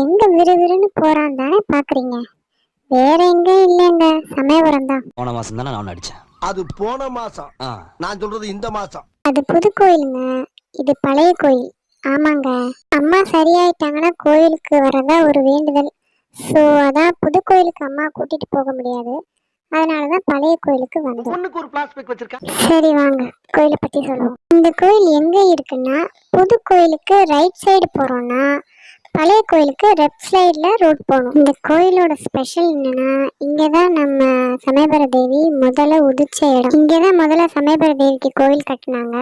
எங்க விறுவிறுன்னு போறான் தானே பாக்குறீங்க? வேற எங்க இல்லைங்க. சமயபுரம் தான் போன மாசம் தானே நான் அடிச்சேன் அது போன மாசம். நான் சொல்றது இந்த மாசம். அது புது கோயிலுங்க. இது பழைய கோயில். ஆமாங்க. அம்மா சரியாயிட்டாங்கன்னா கோயிலுக்கு வரதா ஒரு வேண்டுதல். ஸோ அதான் புது கோயிலுக்கு அம்மா கூட்டிட்டு போக முடியாது. அதனாலதான் பழைய கோயிலுக்கு வந்தோம் பொண்ணுக்கு ஒரு பிளாஸ்டிக் வச்சிருக்கேன். சரி வாங்க. கோயிலை பத்தி சொல்லுவோம் இந்த கோயில் எங்க இருக்குன்னா புது கோயிலுக்கு ரைட் சைடு போறோம்னா பழைய கோயிலுக்கு லெஃப்ட் சைடில் ரோட் போகணும். இந்த கோயிலோட ஸ்பெஷல் என்னன்னா இங்கதான் நம்ம சமயபுர தேவி முதல்ல உதிச்ச இடம். இங்கே தான் முதல்ல சமயபுர தேவிக்கு கோயில் கட்டினாங்க.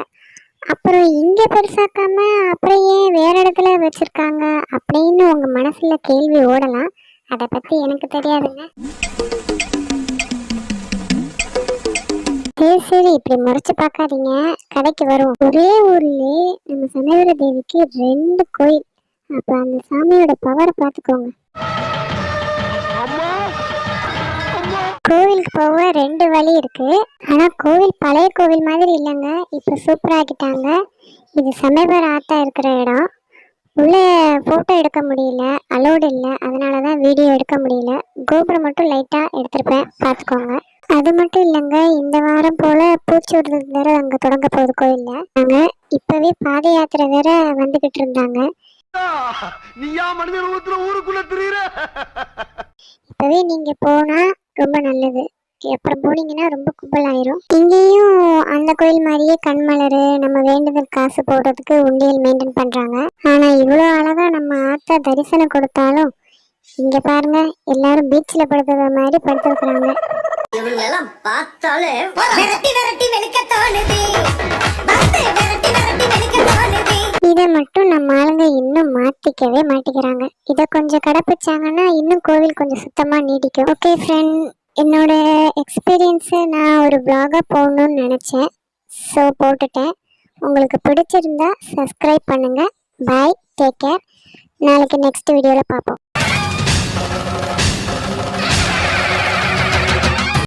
அப்புறம் இங்கே பெருசாக்காம அப்புறம் ஏன் வேற இடத்துல வச்சிருக்காங்க அப்படின்னு உங்கள் மனசில் கேள்வி ஓடலாம். அதை பற்றி எனக்கு தெரியாதுங்க. சரி சரி இப்படி முறைச்சு பார்க்காதீங்க. கடைக்கு வரும் ஒரே ஊர்லேயே நம்ம சமயபுர தேவிக்கு ரெண்டு கோயில். அப்ப அந்த சாமியோட பவரை பார்த்துக்கோங்க. கோவிலுக்கு போக ரெண்டு வழி இருக்கு. ஆனா கோவில் பழைய கோவில் மாதிரி இல்லைங்க. இப்ப சூப்பரா ஆக்கிட்டாங்க. இது சமயபுர ஆத்தா இருக்கிற இடம். உள்ள போட்டோ எடுக்க முடியல. அலோடு இல்லை. அதனால தான் வீடியோ எடுக்க முடியல. கோபுரம் மட்டும் லைட்டா எடுத்திருப்பேன். பார்த்துக்கோங்க. அது மட்டும் இல்லைங்க. இந்த வாரம் போல பூச்சி விடுறது வேற அங்க தொடங்க போகுது கோயில்ல நாங்க இப்பவே பாத யாத்திரை வேற வந்துகிட்டு இருந்தாங்க. நீயா மனித ரூபத்துல ஊருக்குள்ள திரியுற இப்பவே நீங்க போனா ரொம்ப நல்லது அப்புறம் போனீங்கன்னா ரொம்ப கும்பல் ஆயிரும் இங்கேயும் அந்த கோயில் மாதிரியே கண்மலர் நம்ம வேண்டுதல் காசு போடுறதுக்கு உண்டியல் மெயின்டைன் பண்றாங்க ஆனா இவ்வளோ அழகா நம்ம ஆத்தா தரிசனம் கொடுத்தாலும் இங்க பாருங்க எல்லாரும் பீச்ல படுத்துற மாதிரி படுத்துருக்குறாங்க இவங்களெல்லாம் பார்த்தாலே விரட்டி விரட்டி வெளுக்க ஆளுங்க இன்னும் மாத்திக்கவே மாட்டிக்கிறாங்க. இதை கொஞ்சம் கடைப்பிடிச்சாங்கன்னா இன்னும் கோவில் கொஞ்சம் சுத்தமாக நீடிக்கும். ஓகே ஃப்ரெண்ட் என்னோட எக்ஸ்பீரியன்ஸை நான் ஒரு பிளாகாக போடணும்னு நினச்சேன். ஸோ போட்டுட்டேன். உங்களுக்கு பிடிச்சிருந்தா சப்ஸ்கிரைப் பண்ணுங்கள் பாய் டேக் கேர் நாளைக்கு நெக்ஸ்ட் வீடியோவில் பார்ப்போம்.